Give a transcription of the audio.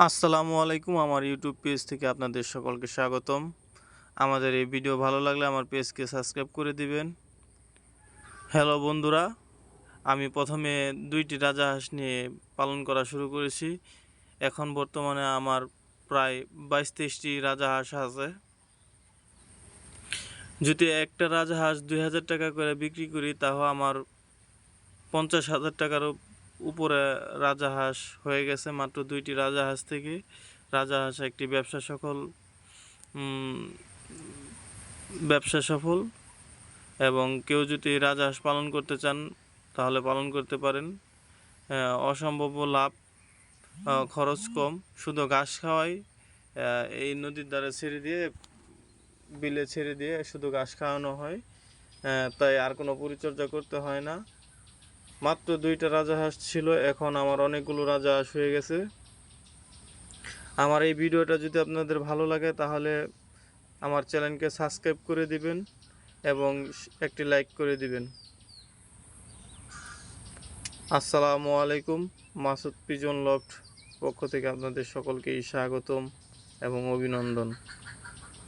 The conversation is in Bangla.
আসসালামু আলাইকুম, আমার ইউটিউব পেজ থেকে আপনাদের সকলকে স্বাগতম। আমাদের এই ভিডিও ভালো লাগলে আমার পেজকে সাবস্ক্রাইব করে দিবেন। হ্যালো বন্ধুরা, আমি প্রথমে দুইটি রাজাহাঁস নিয়ে পালন করা শুরু করেছি। এখন বর্তমানে আমার প্রায় বাইশ তেইশটি রাজাহাঁস আছে। যদি একটা রাজাহাঁস দুই হাজার টাকা করে বিক্রি করি তাও আমার পঞ্চাশ হাজার টাকারও উপরে রাজাহাঁস হয়ে গেছে মাত্র দুইটি রাজাহাঁস থেকে। রাজাহাঁস একটি ব্যবসা সফল ব্যবসা সফল, এবং কেউ যদি রাজাহাঁস পালন করতে চান, তাহলে পালন করতে পারেন। অসম্ভব লাভ খরচ কম। শুধু ঘাস খাওয়াই এই নদীর ধারে ছেড়ে দিয়ে, বিলে ছেড়ে দিয়ে শুধু ঘাস খাওয়ানো হয়। তাই আর কোনো পরিচর্যা করতে হয় না। মাত্র দুইটা রাজাহাঁস ছিল, এখন আমার অনেকগুলো রাজাহাঁস হয়ে গেছে। আমার এই ভিডিওটা যদি আপনাদের ভালো লাগে, তাহলে আমার চ্যানেলকে সাবস্ক্রাইব করে দিবেন এবং একটি লাইক করে দিবেন। আসসালামু আলাইকুম, মাসুদ পিজন লফট পক্ষ থেকে আপনাদের সকলকেই স্বাগতম এবং অভিনন্দন।